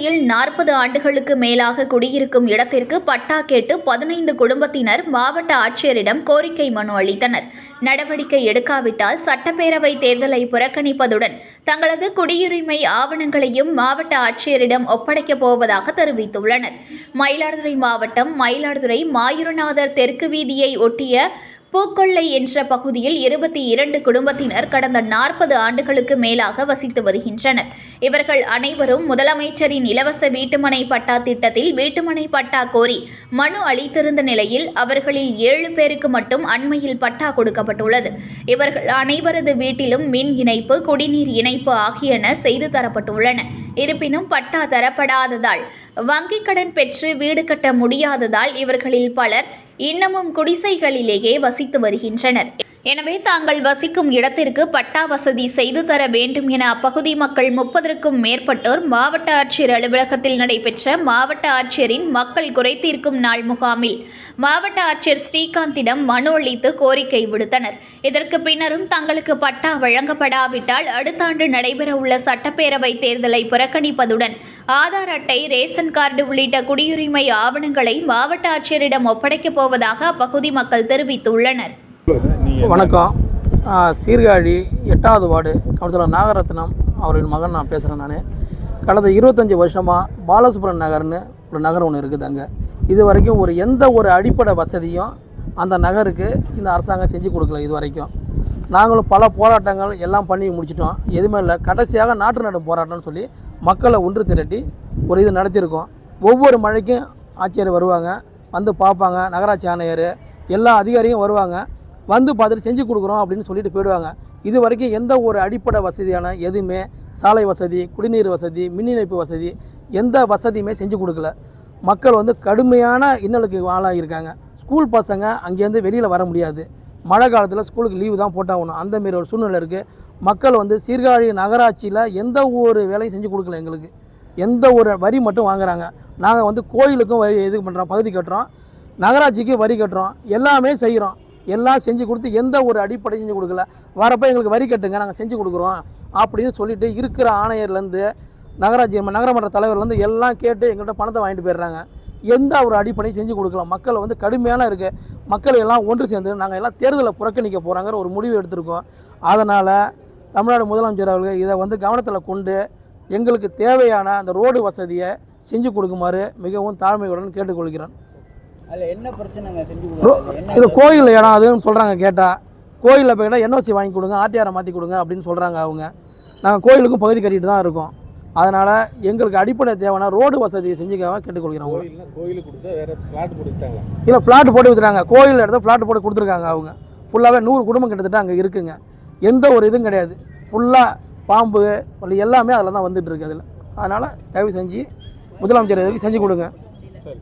நாற்பது ஆண்டுகளுக்கு மேலாக குடியிருக்கும் இடத்திற்கு பட்டா கேட்டு பதினைந்து குடும்பத்தினர் மாவட்ட ஆட்சியரிடம் கோரிக்கை மனு அளித்தனர். நடவடிக்கை எடுக்காவிட்டால் சட்டப்பேரவை தேர்தலை புறக்கணிப்பதுடன் தங்களது குடியுரிமை ஆவணங்களையும் மாவட்ட ஆட்சியரிடம் ஒப்படைக்கப் போவதாக தெரிவித்துள்ளனர். மயிலாடுதுறை மாவட்டம் மயிலாடுதுறை மாயூரநாதர் தெற்கு வீதியை ஒட்டிய பூக்கொள்ளை என்ற பகுதியில் இருபத்தி இரண்டு குடும்பத்தினர் கடந்த நாற்பது ஆண்டுகளுக்கு மேலாக வசித்து வருகின்றனர். இவர்கள் அனைவரும் முதலமைச்சரின் இலவச வீட்டுமனை பட்டா திட்டத்தில் வீட்டுமனை பட்டா கோரி மனு அளித்திருந்த நிலையில் அவர்களில் ஏழு பேருக்கு மட்டும் அண்மையில் பட்டா கொடுக்கப்பட்டுள்ளது. இவர்கள் அனைவரது வீட்டிலும் மின் இணைப்பு குடிநீர் இணைப்பு ஆகியன செய்து தரப்பட்டுள்ளன. இருப்பினும் பட்டா தரப்படாததால் வங்கிக் கடன் பெற்று வீடு கட்ட முடியாததால் இவர்களில் பலர் இன்னமும் குடிசைகளிலேயே வசித்து வருகின்றனர். எனவே தாங்கள் வசிக்கும் இடத்திற்கு பட்டா வசதி செய்து தர வேண்டும் என அப்பகுதி மக்கள் முப்பதற்கும் மேற்பட்டோர் மாவட்ட ஆட்சியர் அலுவலகத்தில் நடைபெற்ற மாவட்ட ஆட்சியரின் மக்கள் குறைதீர்க்கும் நாள் முகாமில் மாவட்ட ஆட்சியர் ஸ்ரீகாந்திடம் மனு அளித்து கோரிக்கை விடுத்தனர். இதற்கு பின்னரும் தங்களுக்கு பட்டா வழங்கப்படாவிட்டால் அடுத்த ஆண்டு நடைபெறவுள்ள சட்டப்பேரவை தேர்தலை புறக்கணிப்பதுடன் ஆதார் அட்டை ரேஷன் கார்டு உள்ளிட்ட குடியுரிமை ஆவணங்களை மாவட்ட ஆட்சியரிடம் ஒப்படைக்கப் போவதாக அப்பகுதி மக்கள் தெரிவித்துள்ளனர். வணக்கம். சீர்காழி எட்டாவது வார்டு கவுன்சிலர் நாகரத்னம் அவரின் மகன் நான் பேசுகிறேன் நான். கடந்த இருபத்தஞ்சி வருஷமாக பாலசுப்ரமணிய நகர்னு ஒரு நகர் ஒன்று இருக்குது அங்கே. இது வரைக்கும் ஒரு எந்த ஒரு அடிப்படை வசதியும் அந்த நகருக்கு இந்த அரசாங்கம் செஞ்சு கொடுக்கல இது வரைக்கும். நாங்களும் பல போராட்டங்கள் எல்லாம் பண்ணி முடிச்சிட்டோம். எதுவுமே இல்லை. கடைசியாக நாட்டு நடும் போராட்டம்னு சொல்லி மக்களை ஒன்று திரட்டி ஒரு இது நடத்தியிருக்கோம். ஒவ்வொரு மழைக்கும் ஆட்சியர் வருவாங்க. வந்து பார்ப்பாங்க. நகராட்சி ஆணையர் எல்லா அதிகாரியும் வருவாங்க. வந்து பார்த்துட்டு செஞ்சு கொடுக்குறோம் அப்படின்னு சொல்லிட்டு போயிடுவாங்க. இது வரைக்கும் எந்த ஒரு அடிப்படை வசதியான எதுவுமே சாலை வசதி குடிநீர் வசதி மின் இணைப்பு வசதி எந்த வசதியுமே செஞ்சு கொடுக்கல. மக்கள் வந்து கடுமையான இன்னலுக்கு ஆளாகியிருக்காங்க. ஸ்கூல் பசங்க அங்கேருந்து வெளியில் வர முடியாது. மழை காலத்தில் ஸ்கூலுக்கு லீவு தான் போட்டாகணும் அந்த மாரி ஒரு சூழ்நிலை இருக்குது மக்கள் வந்து சீர்காழி நகராட்சியில் எந்த ஒரு வேலையும் செஞ்சு கொடுக்கல எங்களுக்கு. எந்த ஒரு வரி மட்டும் வாங்குறாங்க. நாங்கள் வந்து கோயிலுக்கும் வரி இது பண்ணுறோம் பகுதி கட்டுறோம். நகராட்சிக்கும் வரி கட்டுறோம். எல்லாமே செய்கிறோம் எல்லாம் செஞ்சு கொடுத்து எந்த ஒரு அடிப்படை செஞ்சு கொடுக்கல. வரப்போ எங்களுக்கு வரி கட்டுங்க நாங்கள் செஞ்சு கொடுக்குறோம் அப்படின்னு சொல்லிட்டு இருக்கிற ஆணையர்லேருந்து நகராட்சி நகரமன்ற தலைவர்லேருந்து எல்லாம் கேட்டு எங்கள்கிட்ட பணத்தை வாங்கிட்டு போயிடுறாங்க. எந்த ஒரு அடிப்படையும் செஞ்சு கொடுக்கல. மக்கள் வந்து கடுமையான இருக்குது மக்கள் எல்லாம் ஒன்று சேர்ந்து நாங்கள் எல்லாம் தேர்தலை புறக்கணிக்க போகிறாங்கிற ஒரு முடிவு எடுத்திருக்கோம். அதனால் தமிழ்நாடு முதலமைச்சர் அவர்கள் இதை வந்து கவனத்தில் கொண்டு எங்களுக்கு தேவையான அந்த ரோடு வசதியை செஞ்சு கொடுக்குமாறு மிகவும் தாழ்மையுடன் கேட்டுக்கொள்கிறேன். இது கோயில் இடம் அதுன்னு சொல்கிறாங்க கேட்டால் கோயிலில் போய் கேட்டால் என்ஓசி வாங்கி கொடுங்க ஆர்டிஆரை மாற்றி கொடுங்க அப்படின்னு சொல்கிறாங்க அவங்க. நாங்கள் கோயிலுக்கும் பகுதி கட்டிட்டு தான் இருக்கோம். அதனால் எங்களுக்கு அடிப்படை தேவையான ரோடு வசதியை செஞ்சுக்காம கேட்டுக்கொள்கிறோம் கோயிலுக்கு கொடுத்தா வேற பிளாட் கொடுத்தாங்களா இல்லை ஃப்ளாட் போட்டு விற்றுறாங்க கோயில் இடத்துல ஃப்ளாட் போட்டு கொடுத்துருக்காங்க அவங்க. ஃபுல்லாகவே நூறு குடும்பம் கிட்டத்தட்ட அங்கே இருக்குங்க. எந்த ஒரு இதுவும் கிடையாது. ஃபுல்லாக பாம்பு எல்லாமே அதில் தான் வந்துட்டு இருக்கு அதில். அதனால் தயவு செஞ்சு முதலமைச்சர் செஞ்சு கொடுங்க. சரி.